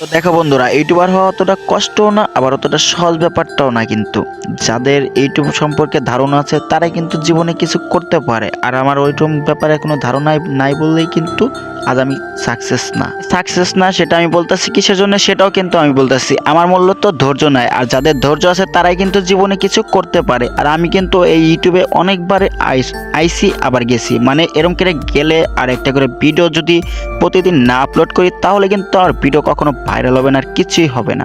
তো দেখো বন্ধুরা, ইউটিউবার হওয়া অতটা কষ্টও না, আবার অতটা সহজ ব্যাপারটাও না কিন্তু। যাদের ইউটিউব সম্পর্কে ধারণা আছে, তারাই কিন্তু জীবনে কিছু করতে পারে। আর আমার ওইরকম ব্যাপারে কোনো ধারণাই নাই বললেই কিন্তু আজ আমি সাকসেস না। সাকসেস না সেটা আমি বলতেছি কিসের জন্য? সেটাও কিন্তু আমি বলতেছি। আমার মূল্য তো ধৈর্য নাই, আর যাদের ধৈর্য আছে, তারাই কিন্তু জীবনে কিছু করতে পারে। আর আমি কিন্তু এই ইউটিউবে অনেকবারে আইসি আবার গেছি। মানে এরম করে গেলে আর একটা করে ভিডিও যদি প্রতিদিন না আপলোড করি, তাহলে কিন্তু আর ভিডিও কখনো ভাইরাল হবে না আর কিছুই হবে না।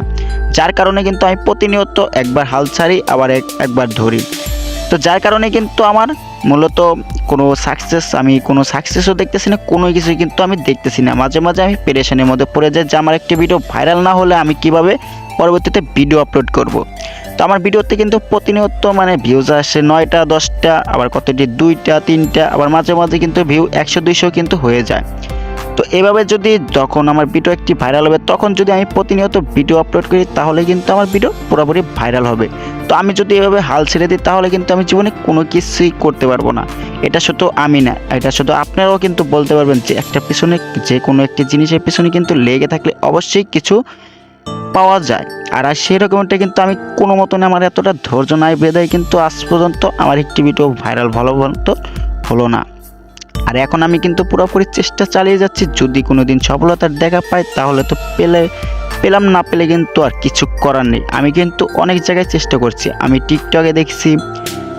যার কারণে কিন্তু আমি প্রতিনিয়ত একবার হাল ছাড়ি, আবার এক- একবার ধরি। তো যার কারণে কিন্তু আমার মূলত কোনো সাকসেস আমি কোনো সাকসেসও দেখতেছি না, কোনো কিছুই কিন্তু আমি দেখতেছি না। মাঝে মাঝে আমি পেরেশানের মধ্যে পড়ে যাই যে আমার একটি ভিডিও ভাইরাল না হলে আমি কীভাবে পরবর্তীতে ভিডিও আপলোড করব। তো আমার ভিডিওতে কিন্তু প্রতিনিয়ত মানে ভিউজ আসে নয়টা, দশটা, আবার কতটি, দুইটা, তিনটা, আবার মাঝে মাঝে কিন্তু ভিউ একশো, দুইশো কিন্তু হয়ে যায়। তো এভাবে যদি যখন আমার ভিডিও একটি ভাইরাল হবে, তখন যদি আমি প্রতিনিয়ত ভিডিও আপলোড করি, তাহলে কিন্তু আমার ভিডিও পুরোপুরি ভাইরাল হবে। তো আমি যদি এভাবে হাল ছেড়ে দিই, তাহলে কিন্তু আমি জীবনে কোনো কিছুই করতে পারব না। এটা শুধু আমি না, এটা শুধু আপনারাও কিন্তু বলতে পারবেন যে একটা পিছনে যে কোনো একটি জিনিসের পিছনে কিন্তু লেগে থাকলে অবশ্যই কিছু পাওয়া যায়। আর আর সেই রকমটা কিন্তু আমি কোনো মতন আমার এতটা ধৈর্য নাই, বেদায় কিন্তু আজ পর্যন্ত আমার একটি ভিডিও ভাইরাল ভালো মতো হলো না। আর এখন আমি কিন্তু পুরোপুরি চেষ্টা চালিয়ে যাচ্ছি। যদি কোনো দিন সফলতার দেখা পাই, তাহলে তো পেলে, পেলাম না পেলে কিন্তু আর কিছু করার নেই। আমি কিন্তু অনেক জায়গায় চেষ্টা করছি। আমি টিকটকে দেখছি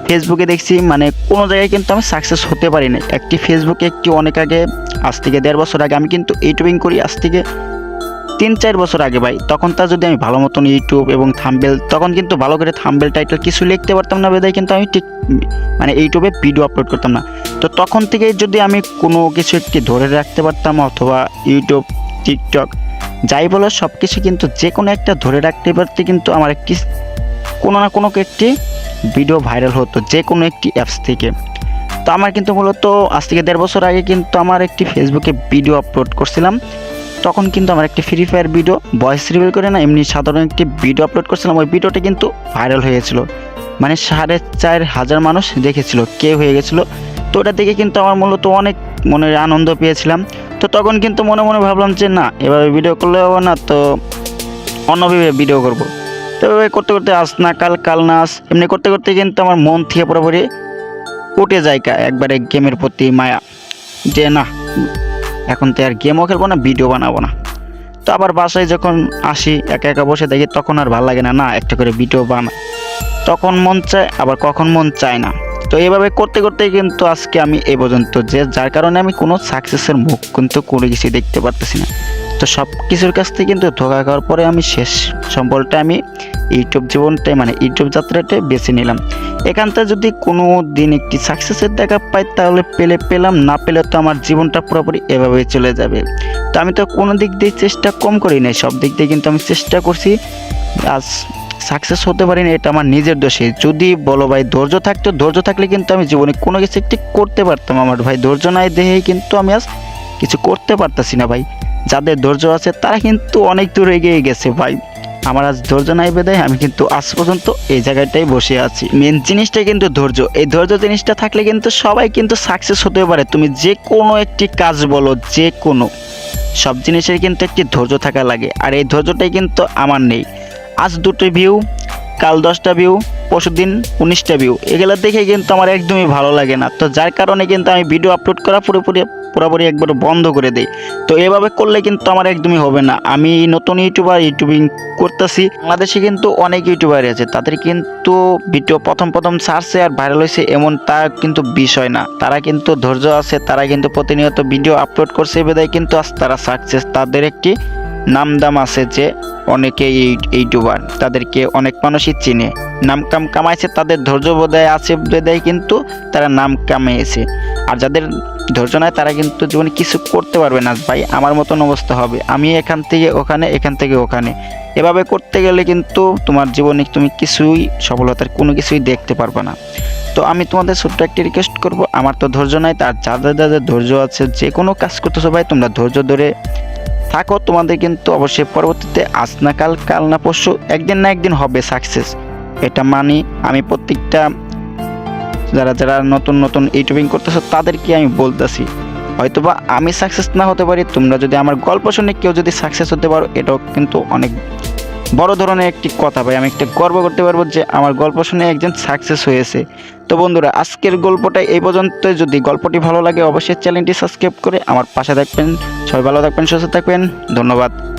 ফেসবুকে দেখছি মানে কোনো জায়গায় কিন্তু আমি সাকসেস হতে পারি না একটি ফেসবুকে একটি অনেক আগে, আজ থেকে দেড় বছর আগে আমি কিন্তু ইউটিউবিং করি। আজ থেকে তিন চার বছর আগে ভাই, তখন তা যদি আমি ভালো মতন ইউটিউব এবং থাম্বেল তখন কিন্তু ভালো করে থাম্বেল টাইটেল কিছু লিখতে পারতাম না বেদায় কিন্তু আমি ঠিক মানে ইউটিউবে ভিডিও আপলোড করতাম না। তো তখন থেকে যদি আমি কোনো কিছু একটি ধরে রাখতে পারতাম অথবা ইউটিউব টিকটক যাই বলো সব কিছু কিন্তু যে কোনো একটা ধরে রাখতে পারতে কিন্তু আমার একটি, কোনো না কোনো একটি ভিডিও ভাইরাল হতো যে কোনো একটি অ্যাপস থেকে। তো আমার কিন্তু মূলত আজ থেকে দেড় বছর আগে কিন্তু আমার একটি ফেসবুকে ভিডিও আপলোড করছিলাম। তখন কিন্তু আমার একটি free fire video voice reveal করে না, এমনি সাধারণ একটি ভিডিও আপলোড করছিলাম। ওই ভিডিওটা কিন্তু ভাইরাল হয়েছিল। মানে সাড়ে চার হাজার মানুষ দেখেছিল কে হয়ে গেছিল। তো ওটা দেখে কিন্তু আমার মূলত অনেক মনের আনন্দ পেয়েছিলাম। তো তখন কিন্তু মনে মনে ভাবলাম যে, না, এভাবে ভিডিও করলে হবে না, তো অন্যভাবে ভিডিও করব। তো এভাবে করতে করতে আস না, কাল কাল না, আজ এমনি করতে করতে কিন্তু আমার মন থেকে পুরোপুরি উঠে যায় একবারে গেমের প্রতি মায়া। যে, না এখন তো আর গেমও খেলব না ভিডিও বানাবো না। তো আবার বাসায় যখন আসি, একা একা বসে দেখি তখন আর ভালো লাগে না না, একটা করে ভিডিও বানা তখন মন চায়, আবার কখন মন চায় না। তো এইভাবে করতে করতে কিন্তু আজকে আমি এ পর্যন্ত যে, যার কারণে আমি কোনো সাকসেসের মুখ কিন্তু কোনো কিছু দেখতে পারতেছি না। তো সব কিছুর কাছ থেকে কিন্তু ধোকা খাওয়ার পরে আমি শেষ। সম্বলটা আমি ইউটিউব জীবনটাই মানে ইউটিউব যাত্রাটাই বেছে নিলাম। এখান থেকে যদি কোনো দিন একটি সাকসেসের দেখা পাই, তাহলে পেলে পেলাম, না পেলে তো আমার জীবনটা পুরোপুরি এভাবেই চলে যাবে। তো আমি তো কোনো দিক দিয়ে চেষ্টা কম করি নাই, সব দিক দিয়ে কিন্তু আমি চেষ্টা করছি। আজ সাকসেস হতে পারি না, এটা আমার নিজের দোষে যদি বলো ভাই ধৈর্য থাকতো, ধৈর্য থাকলে কিন্তু আমি জীবনে কোনো কিছু একটি করতে পারতাম আমার। ভাই ধৈর্য নাই দেহেই কিন্তু আমি আজ কিছু করতে পারতাছি না ভাই। যাদের ধৈর্য আছে, তারা কিন্তু অনেক দূর এগিয়ে গেছে ভাই। আমার আজ ধৈর্য নাই বেদায় আমি কিন্তু আজ পর্যন্ত এই জায়গাটাই বসে আছি। মেন জিনিসটা কিন্তু ধৈর্য। এই ধৈর্য জিনিসটা থাকলে কিন্তু সবাই কিন্তু সাকসেস হতে পারে। তুমি যে কোনো একটি কাজ বলো, যে কোনো। সব জিনিসের কিন্তু একটি ধৈর্য থাকা লাগে। আর এই ধৈর্যটাই কিন্তু আমার নেই। আজ দুটো ভিউ কাল দশটা ভিউ পরশুদিন উনিশটা ভিউ এগুলো দেখে কিন্তু আমার একদমই ভালো লাগে না। তো যার কারণে কিন্তু আমি ভিডিও আপলোড করা পুরোপুরি পুরোপুরি একবার বন্ধ করে দিই। তো এভাবে করলে কিন্তু আমার একদমই হবে না। আমি নতুন ইউটিউবার ইউটিউবিং করতেছি। বাংলাদেশে কিন্তু অনেক ইউটিউবার আছে। তাদের কিন্তু ভিডিও প্রথম প্রথম ছাড়ছে আর ভাইরাল হয়েছে এমন তা কিন্তু বিষয় না। তারা কিন্তু ধৈর্য আছে। তারা কিন্তু প্রতিনিয়ত ভিডিও আপলোড করছে। বেদায় কিন্তু আজ তারা সাকসেস তাদের একটি নাম দাম আছে যে অনেকে এই ইউটিউবার, তাদেরকে অনেক মানুষই চিনে। নাম কাম কামাইছে, তাদের ধৈর্য বোধহয় আছে বোধহয় কিন্তু তারা নাম কামিয়েছে আর যাদের ধৈর্য নয় তারা কিন্তু জীবনে কিছু করতে পারবে না। ভাই, আমার মতন অবস্থা হবে। আমি এখান থেকে ওখানে, এখান থেকে ওখানে। এভাবে করতে গেলে কিন্তু তোমার জীবনে তুমি কিছুই সফলতার কোনো কিছুই দেখতে পারবে না। তো আমি তোমাদের ছোট্ট একটি রিকোয়েস্ট করব। আমার তো ধৈর্য নাই, তার যাদের যাদের ধৈর্য আছে যে কোনো কাজ করতেছো ভাই, তোমরা ধৈর্য ধরে থাকো, তোমাদের কিন্তু অবশ্যই পরবর্তীতে আজ কাল কাল না পরশু একদিন না একদিন হবে সাকসেস এটা মানি আমি প্রত্যেকটা যারা যারা নতুন নতুন ইউটিউবিং করতেছো, তাদেরকে আমি বলতেছি, হয়তোবা আমি সাকসেস না হতে পারি, তোমরা যদি আমার গল্প শুনে কেউ যদি সাকসেস হতে পারো, এটাও কিন্তু অনেক বড় ধরনের একটি কথা ভাই, আমি একটা গর্ব করতে পারব যে আমার গল্প শুনে একজন সাকসেস হয়েছে। তো বন্ধুরা, আজকের গল্পটা এই পর্যন্ত যদি গল্পটি ভালো লাগে, অবশ্যই চ্যানেলটি সাবস্ক্রাইব করে আমার পাশে থাকবেন। সবাই ভালো থাকবেন, সুস্থ থাকবেন। ধন্যবাদ।